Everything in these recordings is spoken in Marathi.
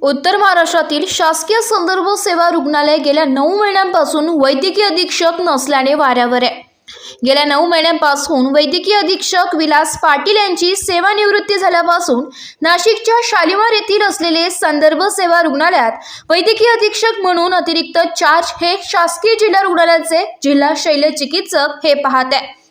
उत्तर महाराष्ट्रातील शासकीय संदर्भ सेवा रुग्णालय गेल्या नऊ महिन्यांपासून वैद्यकीय अधीक्षक नसल्याने वाऱ्यावर आहे. गेल्या नऊ महिन्यांपासून वैद्यकीय अधीक्षक विलास पाटील यांची सेवानिवृत्ती झाल्यापासून नाशिकच्या शालिमार येथील असलेले संदर्भ सेवा रुग्णालयात वैद्यकीय अधीक्षक म्हणून अतिरिक्त चार्ज हे शासकीय जिल्हा रुग्णालयाचे जिल्हा शैल्य चिकित्सक हे पाहत आहे.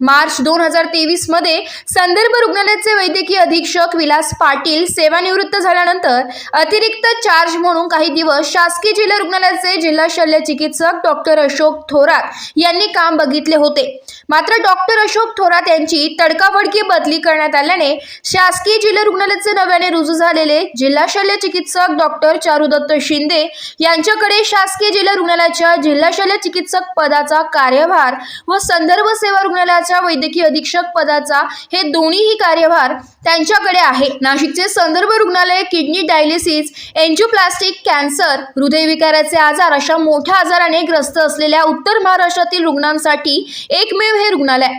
मार्च दोन हजार तेवीसमध्ये संदर्भ रुग्णालयाचे वैद्यकीय अधीक्षक विलास पाटील सेवानिवृत्त झाल्यानंतर अतिरिक्त चार्ज म्हणून काही दिवस शासकीय जिल्हा रुग्णालयाचे जिल्हा शल्य चिकित्सक डॉक्टर अशोक थोरात यांनी काम बघितले होते. मात्र डॉक्टर अशोक थोरात यांची तडकाफडकी बदली करण्यात आल्याने शासकीय जिल्हा रुग्णालयाचे नव्याने रुजू झालेले जिल्हा शल्य चिकित्सक डॉक्टर चारुदत्त शिंदे यांच्याकडे शासकीय जिल्हा रुग्णालयाच्या जिल्हा शल्य चिकित्सक पदाचा कार्यभार व संदर्भ सेवा रुग्णालयाच्या वैद्यकीय अधीक्षक पदाचा हे दोन्हीही कार्यभार त्यांच्याकडे आहे. नाशिकचे संदर्भ रुग्णालय किडनी डायलिसिस एन्जिओप्लास्टिक कॅन्सर हृदयविकाराचे आजार अशा मोठ्या आजाराने ग्रस्त असलेल्या उत्तर महाराष्ट्रातील रुग्णांसाठी एकमेव हे रुग्णालय.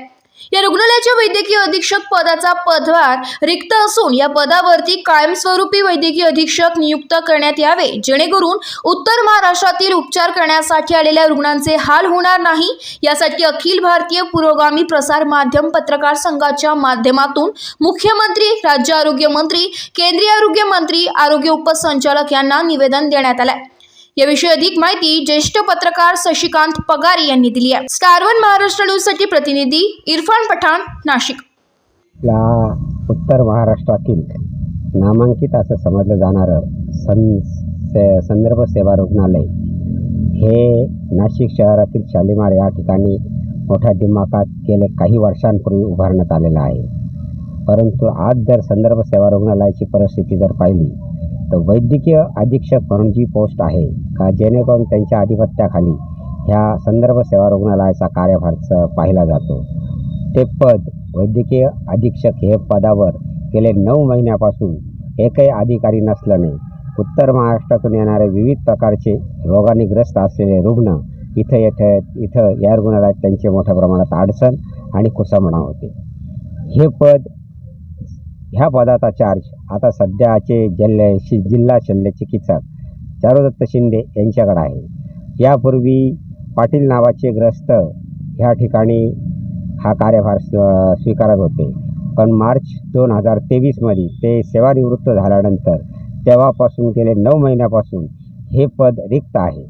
या रुग्णालयाच्या वैद्यकीय अधीक्षक पदाचा पदभार रिक्त असून या पदावरती कायमस्वरूपी वैद्यकीय अधीक्षक नियुक्त करण्यात यावे जेणेकरून उत्तर महाराष्ट्रातील उपचार करण्यासाठी आलेल्या रुग्णांचे हाल होणार नाही. यासाठी अखिल भारतीय पुरोगामी प्रसार माध्यम पत्रकार संघाच्या माध्यमातून मुख्यमंत्री राज्य आरोग्य मंत्री केंद्रीय आरोग्य मंत्री आरोग्य उपसंचालक यांना निवेदन देण्यात आलं याविषयी अधिक माहिती ज्येष्ठ पत्रकार शशिकांत पगारी यांनी दिली आहे. स्टार वन महाराष्ट्र न्यूजसाठी प्रतिनिधी इरफान पठाण नाशिक. उत्तर महाराष्ट्रातील नामांकित असं समजलं जाणारं सं से संदर्भ सेवा रुग्णालय हे नाशिक शहरातील शालिमार या ठिकाणी मोठ्या दिमाखात गेले काही वर्षांपूर्वी उभारण्यात आलेलं आहे. परंतु आज जर संदर्भ सेवा रुग्णालयाची परिस्थिती जर पाहिली वैद्यकीय अधीक्षक म्हणून जी पोस्ट आहे का जेणेकरून त्यांच्या आधिपत्याखाली ह्या संदर्भ सेवा रुग्णालयाचा कार्यभार पाहिला जातो. ते पद वैद्यकीय अधीक्षक हे पदावर गेले नऊ महिन्यापासून एकही अधिकारी नसल्याने उत्तर महाराष्ट्रातून येणारे विविध प्रकारचे रोगाने ग्रस्त असलेले रुग्ण इथं येथे इथं या रुग्णालयात त्यांचे मोठ्या प्रमाणात अडचण आणि कुसंबणा होते. हे पद ह्या पदाचा चार्ज आता सध्याचे जिल्हे शि जिल्हा शल्य चिकित्सक चारुदत्त शिंदे यांच्याकडे आहे. यापूर्वी पाटील नावाचे ग्रस्त ह्या ठिकाणी हा कार्यभार स्वीकारत होते. पण मार्च दोन हजार तेवीसमध्ये ते सेवानिवृत्त झाल्यानंतर तेव्हापासून गेले नऊ महिन्यापासून हे पद रिक्त आहे.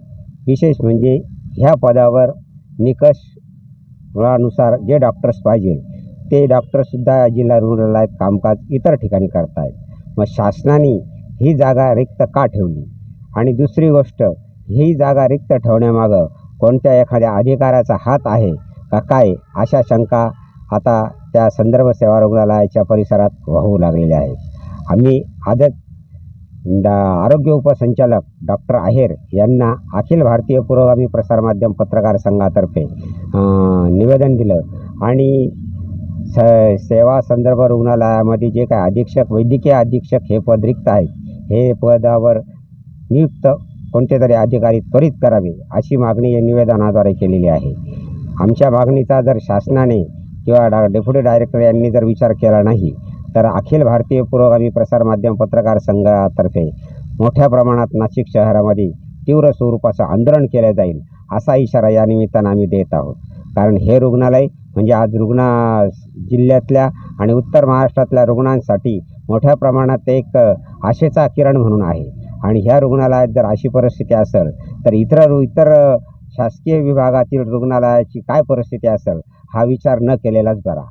विशेष म्हणजे ह्या पदावर निकष मुळानुसार जे डॉक्टर्स पाहिजे ते डॉक्टरसुद्धा जिल्हा रुग्णालयात कामकाज इतर ठिकाणी करतायत. मग शासनाने ही जागा रिक्त का ठेवली? आणि दुसरी गोष्ट ही जागा रिक्त ठेवण्यामागं कोणत्या एखाद्या अधिकाऱ्याचा हात आहे का काय अशा शंका आता त्या संदर्भ सेवा रुग्णालयाच्या परिसरात वाहू लागलेल्या आहेत. आम्ही आजच दा आरोग्य उपसंचालक डॉक्टर आहेर यांना अखिल भारतीय पुरोगामी प्रसारमाध्यम पत्रकार संघातर्फे निवेदन दिलं. आणि स सेवा संदर्भ रुग्णालयामध्ये जे काय अधीक्षक वैद्यकीय अधीक्षक हे पद रिक्त आहेत हे पदावर नियुक्त कोणते तरी अधिकारी त्वरित करावे अशी मागणी या निवेदनाद्वारे केलेली आहे. आमच्या मागणीचा जर शासनाने किंवा डा डेप्युटी डायरेक्टर यांनी जर विचार केला नाही तर अखिल भारतीय पुरोगामी प्रसारमाध्यम पत्रकार संघातर्फे मोठ्या प्रमाणात नाशिक शहरामध्ये तीव्र स्वरूपाचं आंदोलन केलं जाईल असा इशारा या निमित्तानं आम्ही देत आहोत. कारण हे रुग्णालय म्हणजे आज रुग्ण जिल्ह्यातल्या आणि उत्तर महाराष्ट्रातल्या रुग्णांसाठी मोठ्या प्रमाणात एक आशेचा किरण म्हणून आहे. आणि ह्या रुग्णालयात जर अशी परिस्थिती असेल तर इतर रु इतर शासकीय विभागातील रुग्णालयाची काय परिस्थिती असेल हा विचार न केलेलाच बरा.